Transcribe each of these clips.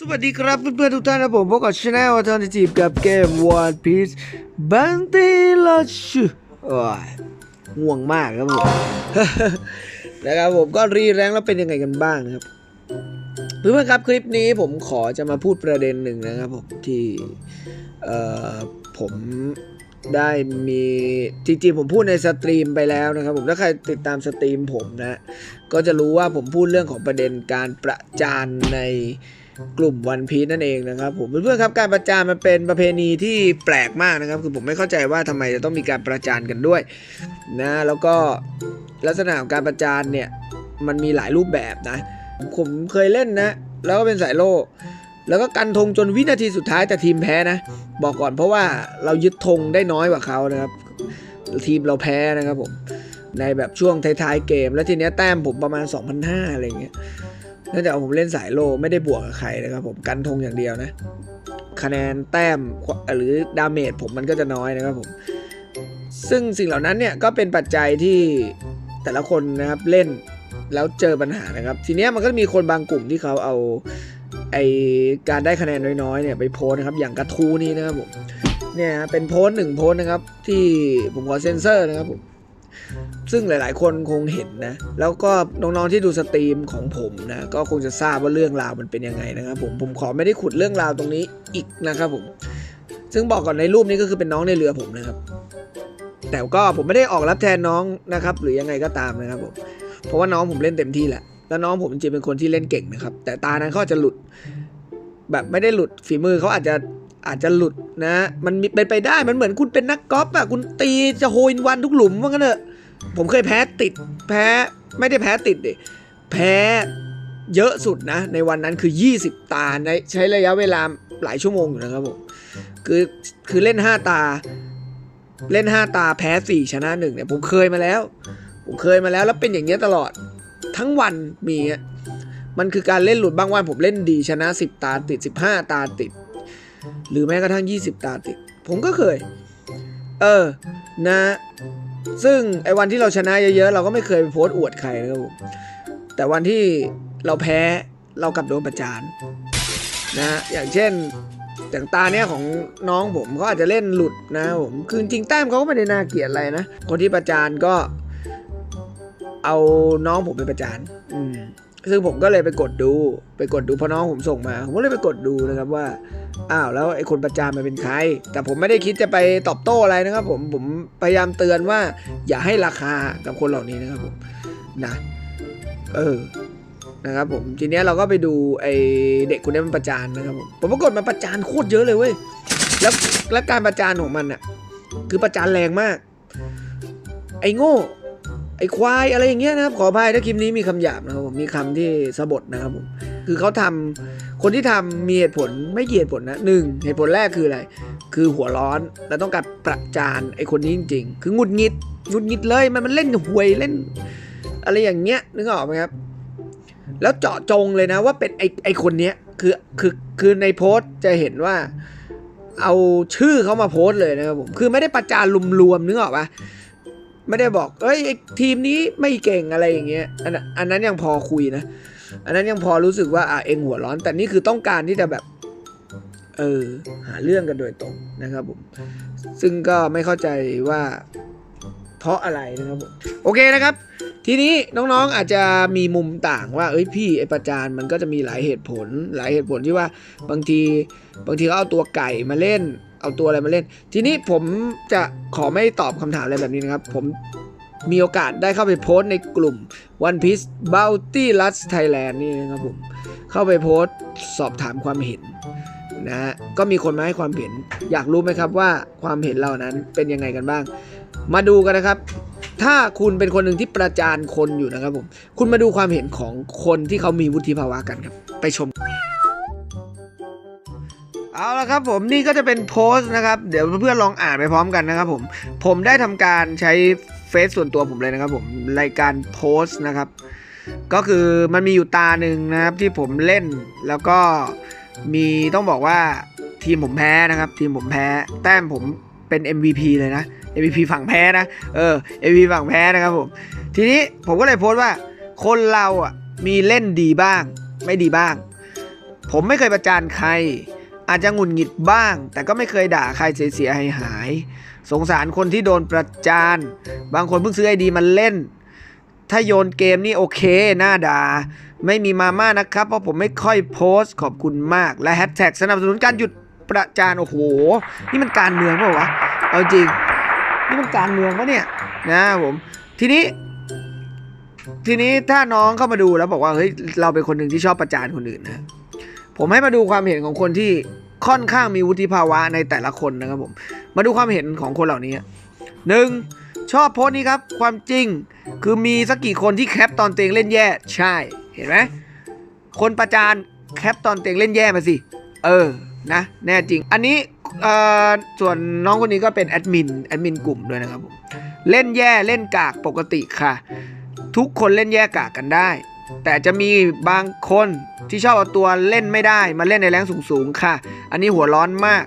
สวัสดีครับเพื่อนๆทุกท่านนะผมพบกับช anel Alternative กับเกม One Piece Bounty Rush โอ้ยง่วงมากครับผมนะครับผมก็รีแรงแล้วเป็นยังไงกันบ้างนะครับเพื่อนๆครับคลิปนี้ผมขอจะมาพูดประเด็นหนึ่งนะครับผมที่เอ่อผมได้มีจริงๆผมพูดในสตรีมไปแล้วนะครับผมถ้าใครติดตามสตรีมผมนะ ก็จะรู้ว่าผมพูดเรื่องของประเด็นการประจานใน กลุ่มวันพีนั่นเองนะครับผมเพื่อนๆครับการประจานมันเป็นประเพณีที่แปลกมากนะครับ คือผมไม่เข้าใจว่าทำไมจะต้องมีการประจานกันด้วยนะแล้วก็ลักษณะของการประจานเนี่ยมันมีหลายรูปแบบนะ ผมเคยเล่นนะ แล้วก็เป็นสายโล่แล้วก็กันธงจนวินาทีสุดท้ายแต่ทีมแพ้นะ บอกก่อนเพราะว่าเรายึดธงได้น้อยกว่าเขานะครับ ทีมเราแพ้นะครับผมในแบบช่วงท้ายๆเกม แล้วทีเนี้ยแต้มผมประมาณ 2,500อะไรเงี้ย เนื่องจากผมเล่นสายโลไม่ได้บวกกับใครนะครับผมกันธงอย่างเดียวนะ คะแนนแต้มหรือดาเมจผมมันก็จะน้อยนะครับผม ซึ่งสิ่งเหล่านั้นเนี่ยก็เป็นปัจจัยที่แต่ละคนนะครับเล่นแล้วเจอปัญหานะครับ ทีเนี้ยมันก็มีคนบางกลุ่มที่เขาเอาไอการได้คะแนนน้อยๆเนี่ยไปโพสนะครับอย่างกระทูนี่นะครับผมเนี่ยเป็นโพสหนึ่งโพสนะครับ ที่ผมขอเซ็นเซอร์นะครับผม ซึ่งหลาย ๆ คนคงเห็นนะ แล้วก็น้อง ๆ ที่ดูสตรีมของผมนะ ก็คงจะทราบว่าเรื่องราวมันเป็นยังไงนะครับผมผมขอไม่ได้ขุดเรื่องราวตรงนี้อีกนะครับผม ซึ่งบอกก่อนในรูปนี้ก็คือเป็นน้องในเรือผมนะครับ แต่ก็ผมไม่ได้ออกรับแทนน้องนะครับ หรือยังไงก็ตามนะครับผมเพราะว่าน้องผมเล่นเต็มที่แหละแล้วน้องผมจริงๆเป็นคนที่เล่นเก่งนะครับ แต่ตานั้นเขาจะหลุด แบบไม่ได้หลุดฝีมือเขาอาจจะอาจจะหลุดนะ มันมีเป็นไปได้มันเหมือนคุณเป็นนักกอล์ฟอะคุณตีจะโฮอินวันทุกหลุมว่างั้นเถอะ ผมเคยแพ้ติดแพ้ไม่ได้แพ้ติดดิแพ้เยอะสุดนะ ในวันนั้นคือ 20 ตาในใช้ระยะเวลาหลายชั่วโมงอยู่นะครับผมคือคือเล่น 5 ตา เล่น 5 ตาแพ้ 4 ชนะ1เนี่ยผมเคยมาแล้ว ผมเคยมาแล้วแล้วเป็นอย่างเงี้ยตลอดทั้งวันมีอะมันคือการเล่นหลุดบางวันผมเล่นดีชนะ 10 ตาติด 15 ตาติด หรือแม้กระทั่ง 20 ตาติด ผมก็เคย เออนะ ซึ่งไอ้วันที่เราชนะเยอะๆ เราก็ไม่เคยไปโพสต์อวดใครนะครับผมแต่วันที่เราแพ้เรากลับโดนประจานนะอย่างเช่นอย่างตาเนี้ยของน้องผมเขาอาจจะเล่นหลุดนะผมคือจริงแต้มเขาก็ไม่ได้น่าเกลียดอะไรนะ คนที่ประจานก็ เอาน้องผมไปประจาน อืม ซึ่งผมก็เลยไปกดดูไปกดดูพราะน้องผมส่งมา ผมก็เลยไปกดดูนะครับว่าอ้าวแล้วไอ้คนประจานมันเป็นใคร แต่ผมไม่ได้คิดจะไปตอบโต้อะไรนะครับ ผมผมพยายามเตือนว่า อย่าให้ราคากับคนเหล่านี้นะครับผมนะเออนะครับผมทีเนี้ยเราก็ไปดูไอ้เด็กคนนี้มันประจานนะครับผมผมปรากฏมันประจานโคตรเยอะเลยเว้ยแล้วแล้วการประจานของมันอะคือประจานแรงมาก ไอ้โง่ ไอ้ควายอะไรอย่างเงี้ยนะครับ ขออภัยถ้าคลิปนี้มีคำหยาบนะครับผมมีคำที่สะบดนะครับผมคือเขาทำคนที่ทำมีเหตุผลไม่กี่เหตุผลนะหนึ่งเหตุผลแรกคืออะไร คือหัวร้อนแล้วต้องการประจานไอ้คนนี้จริงๆ คือหงุดหงิดหงุดหงิดเลยมันมันเล่นหวยเล่น อะไรอย่างเงี้ยนึกออกไหมครับ แล้วเจาะจงเลยนะว่าเป็นไอ้ไอ้คนเนี้ยคือคือคือในโพสต์จะเห็นว่าเอาชื่อเขามาโพสต์เลยนะครับผม คือไม่ได้ประจานรวมๆนึกออกปะ ไม่ได้บอก เอ้ยทีมนี้ไม่เก่งอะไรอย่างเงี้ยอันนั้นอันนั้นยังพอคุยนะ อันนั้นยังพอรู้สึกว่าอะเองหัวร้อน แต่นี่คือต้องการที่จะแบบ เออ หาเรื่องกันโดยตรงนะครับผม ซึ่งก็ไม่เข้าใจว่า เพราะอะไรนะครับผมโอเคนะครับ ทีนี้น้องๆอาจจะมีมุมต่างว่า เอ้ยพี่ไอประจานมันก็จะมีหลายเหตุผล หลายเหตุผลที่ว่าบางทีบางทีเขาเอาตัวไก่มาเล่น เอาตัวอะไรมาเล่น ทีนี้ผมจะขอไม่ตอบคำถามอะไรแบบนี้นะครับ ผมมีโอกาสได้เข้าไปโพสต์ในกลุ่ม One Piece Bounty Lust Thailand นี่นะครับผม เข้าไปโพสต์สอบถามความเห็นนะฮะก็มีคนมาให้ความเห็น อยากรู้ไหมครับว่าความเห็นเหล่านั้นเป็นยังไงกันบ้าง มาดูกันนะครับ ถ้าคุณเป็นคนหนึ่งที่ประจานคนอยู่นะครับผม คุณมาดูความเห็นของคนที่เขามีวุฒิภาวะกันครับ ไปชม เอาละครับผมนี่ก็จะเป็นโพสต์นะครับเดี๋ยวเพื่อนๆลองอ่านไปพร้อมกันนะครับผมผมได้ทำการใช้เฟซส่วนตัวผมเลยนะครับผมรายการโพสต์นะครับ ก็คือมันมีอยู่ตาหนึ่งนะครับที่ผมเล่นแล้วก็มีต้องบอกว่าทีมผมแพ้นะครับ ทีมผมแพ้ แต้มผมเป็น MVP เลยนะ MVP ฝั่งแพ้นะเออ MVP ฝั่งแพ้นะครับผมทีนี้ผมก็เลยโพสต์ว่า คนเราอะมีเล่นดีบ้าง ไม่ดีบ้าง ผมไม่เคยประจานใคร อาจจะหงุดหงิดบ้าง แต่ก็ไม่เคยด่าใครเสียหายหาย สงสารคนที่โดนประจาน บางคนเพิ่งซื้อไอดีมาเล่น ถ้าโยนเกมนี่โอเค น่าด่า ไม่มีมาม่านะครับ เพราะผมไม่ค่อยโพสต์ขอบคุณมาก และแฮชแท็กสนับสนุนการหยุดประจาน โอ้โห นี่มันการเมืองเปล่าวะ เอาจริง นี่มันการเมืองปะเนี่ย นะผม ทีนี้ทีนี้ถ้าน้องเข้ามาดูแล้วบอกว่าเฮ้ยเราเป็นคนหนึ่งที่ชอบประจานคนอื่นนะ ผมให้มาดูความเห็นของคนที่ค่อนข้างมีวุฒิภาวะในแต่ละคนนะครับผม มาดูความเห็นของคนเหล่านี้หนึ่งชอบโพสต์นี้ครับ ความจริงคือมีสักกี่คนที่แคปตอนเตวเองเล่นแย่ใช่ เห็นไหมคนประจานแคปตอนเตวเองเล่นแย่มาสิ เออนะแน่จริง อันนี้เอ่อส่วนน้องคนนี้ก็เป็นแอดมินแอดมินกลุ่มด้วยนะครับผมเล่นแย่เล่นกากปกติค่ะ ทุกคนเล่นแย่กากกันได้ แต่จะมีบางคนที่ชอบเอาตัวเล่นไม่ได้ มาเล่นในแรงสูงๆค่ะ อันนี้หัวร้อนมาก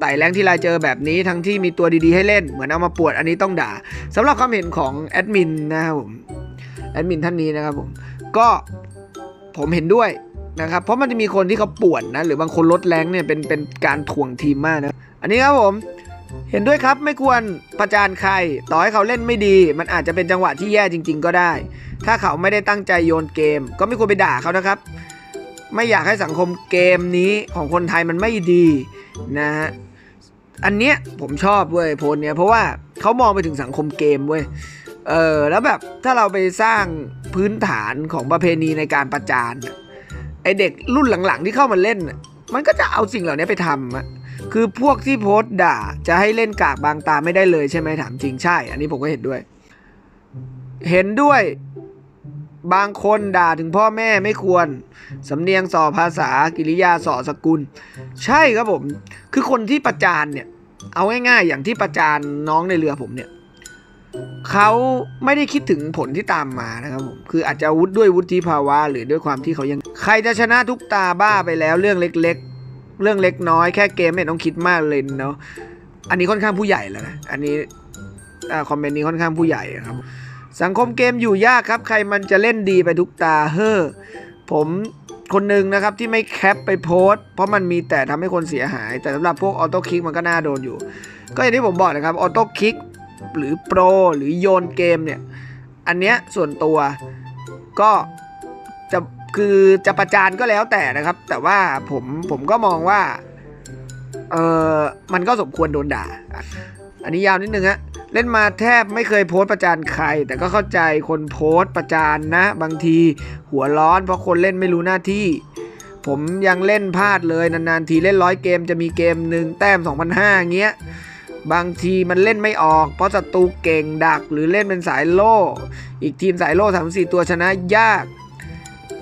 ไต่แรงที่เราเจอแบบนี้ทั้งที่มีตัวดีๆให้เล่น เหมือนเอามาปวดอันนี้ต้องด่าสำหรับความเห็นของแอดมินนะครับผมแอดมินท่านนี้นะครับผมก็ผมเห็นด้วยนะครับเพราะมันจะมีคนที่เขาปวดนะหรือบางคนลดแรงเนี่ยเป็นเป็นการถ่วงทีมมากนะอันนี้ครับผม เห็นด้วยครับไม่ควรประจานใคร ต่อให้เขาเล่นไม่ดี มันอาจจะเป็นจังหวะที่แย่จริง ๆ ก็ได้ ถ้าเขาไม่ได้ตั้งใจโยนเกม ก็ไม่ควรไปด่าเขานะครับ ไม่อยากให้สังคมเกมนี้ของคนไทยมันไม่ดีนะฮะอันเนี้ยผมชอบเว้ยโพสต์เนี้ยเพราะว่าเขามองไปถึงสังคมเกมเว้ยเออแล้วแบบถ้าเราไปสร้างพื้นฐานของประเพณีในการประจานไอเด็กรุ่นหลังๆ ที่เข้ามาเล่น มันก็จะเอาสิ่งเหล่านี้ไปทำอะ คือพวกที่โพสต์ด่าจะให้เล่นกากบางตาไม่ได้เลยใช่ไหมถามจริงใช่ อันนี้ผมก็เห็นด้วย เห็นด้วยบางคนด่าถึงพ่อแม่ไม่ควร สำเนียงส่อภาษากิริยาส่อสกุล ใช่ครับผม คือคนที่ประจานเนี่ย เอาง่ายๆ อย่างที่ประจานน้องในเรือผมเนี่ยเขาไม่ได้คิดถึงผลที่ตามมานะครับผมคืออาจจะวุฒิด้วยวุฒิภาวะ หรือด้วยความที่เขายัง ใครจะชนะทุกตาบ้าไปแล้วเรื่องเล็กๆ เรื่องเล็กน้อยแค่เกมไม่ต้องคิดมากเลยเนาะอันนี้ค่อนข้างผู้ใหญ่แล้วนะอันนี้คอมเมนต์นี้ค่อนข้างผู้ใหญ่ครับ สังคมเกมอยู่ยากครับ ใครมันจะเล่นดีไปทุกตาเฮ้อผมคนหนึ่งนะครับที่ไม่แคปไปโพสเพราะมันมีแต่ทำให้คนเสียหาย แต่สำหรับพวกออโต้คลิกมันก็น่าโดนอยู่ ก็อย่างที่ผมบอกนะครับออโต้คลิกหรือโปรหรือโยนเกมเนี่ย อันเนี้ยส่วนตัวก็จะ คือจะประจานก็แล้วแต่นะครับ แต่ว่าผมผมก็มองว่าเออมันก็สมควรโดนด่า อันนี้ยาวนิดนึงฮะเล่นมาแทบไม่เคยโพสประจานใคร แต่ก็เข้าใจคนโพสประจานนะ บางทีหัวร้อนเพราะคนเล่นไม่รู้หน้าที่ ผมยังเล่นพลาดเลยนานๆทีเล่นร้อยเกมจะมีเกมหนึ่งแต้ม2,500เงี้ยบางทีมันเล่นไม่ออก เพราะศัตรูเก่งดักหรือเล่นเป็นสายโล่ อีกทีมสายโล่สามสี่ตัวชนะยาก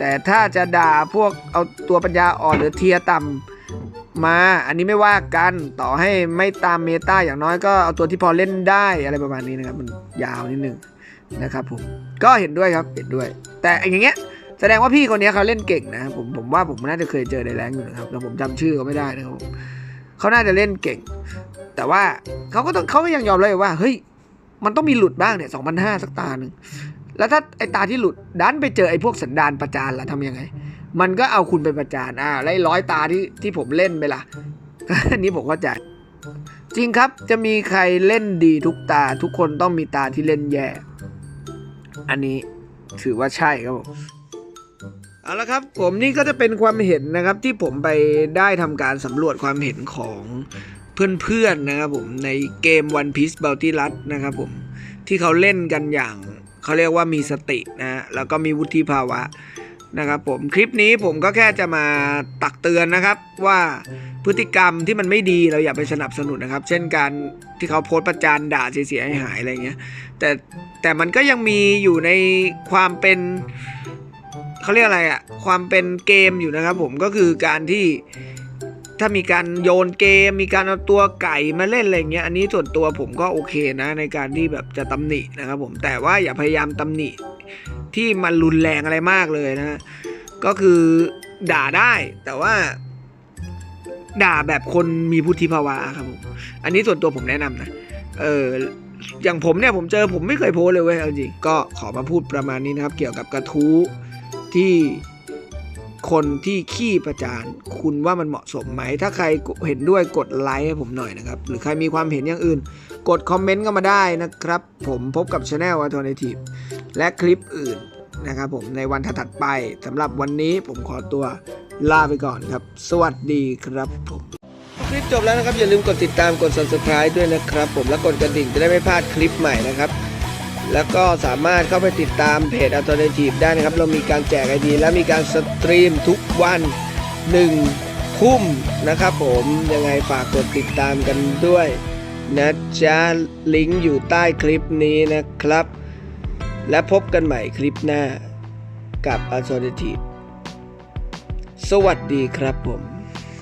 แต่ถ้าจะด่าพวกเอาตัวปัญญาอ่อนหรือเทียต่ำมา อันนี้ไม่ว่ากันต่อให้ไม่ตามเมตาอย่างน้อยก็เอาตัวที่พอเล่นได้อะไรประมาณนี้นะครับ มันยาวนิดนึงนะครับผมก็เห็นด้วยครับเห็นด้วย แต่อย่างเงี้ยแสดงว่าพี่คนนี้เขาเล่นเก่งนะผมผมว่าผมน่าจะเคยเจอในแรงอยู่นะครับแต่ผมจำชื่อเขาไม่ได้นะครับเขาน่าจะเล่นเก่ง แต่ว่าเขาก็ต้องเขาก็ยังยอมเลยว่าเฮ้ยมันต้องมีหลุดบ้างเนี่ยสองพันห้าสักตาหนึ่ง แล้วถ้าไอตาที่หลุดดันไปเจอไอพวกสันดานประจานล่ะทำยังไง มันก็เอาคุณไปประจานอ่าแล้วไอ้ร้อยตาที่ที่ผมเล่นไปล่ะอันนี้ผมเข้าใจ จริงครับจะมีใครเล่นดีทุกตาทุกคนต้องมีตาที่เล่นแย่ อันนี้ถือว่าใช่ครับผมเอาละครับผมนี่ก็จะเป็นความเห็นนะครับที่ผมไปได้ทำการสำรวจความเห็นของเพื่อนๆนนะครับผมในเกม One Piece Bounty Run นะครับผมที่เขาเล่นกันอย่าง เขาเรียกว่ามีสตินะแล้วก็มีวุฒิภาวะนะครับผมคลิปนี้ผมก็แค่จะมาตักเตือนนะครับว่าพฤติกรรมที่มันไม่ดีเราอย่าไปสนับสนุนนะครับ เช่นการที่เขาโพสต์ประจานด่าเสียหายอะไรเงี้ยแต่แต่มันก็ยังมีอยู่ในความเป็นเขาเรียกอะไรอะความเป็นเกมอยู่นะครับผมก็คือการที่ ถ้ามีการโยนเกม มีการเอาตัวไก่มาเล่นอะไรเงี้ยอันนี้ส่วนตัวผมก็โอเคนะในการที่แบบจะตำหนินะครับผมแต่ว่าอย่าพยายามตำหนิที่มันรุนแรงอะไรมากเลยนะก็คือด่าได้แต่ว่า ด่าแบบคนมีพุทธิภาวะครับผมอันนี้ส่วนตัวผมแนะนำนะเอออย่างผมเนี่ยผมเจอผมไม่เคยโพสเลยเว้ยจริงก็ขอมาพูดประมาณนี้นะครับ เกี่ยวกับกระทู้ที่ คนที่ขี้ประจานคุณว่ามันเหมาะสมไหม ถ้าใครเห็นด้วยกดไลค์ให้ผมหน่อยนะครับ หรือใครมีความเห็นอย่างอื่น กดคอมเมนต์ก็มาได้นะครับ ผมพบกับช anel Alternative และคลิปอื่นนะครับผมในวันถัดไปสำหรับวันนี้ผมขอตัวลาไปก่อนครับ สวัสดีครับผมคลิปจบแล้วนะครับ อย่าลืมกดติดตามกด subscribe ด้วยนะครับ ผมและกดกระดิ่งจะได้ไม่พลาดคลิปใหม่นะครับ แล้วก็สามารถเข้าไปติดตามเพจ Alternative ได้นะครับ เรามีการแจกไอดีและมีการสตรีมทุกวัน1ทุ่มนะครับผมยังไงฝากกดติดตามกันด้วย นะจ๊ะ ลิงก์อยู่ใต้คลิปนี้นะครับ และพบกันใหม่คลิปหน้ากับ Alternative สวัสดีครับผม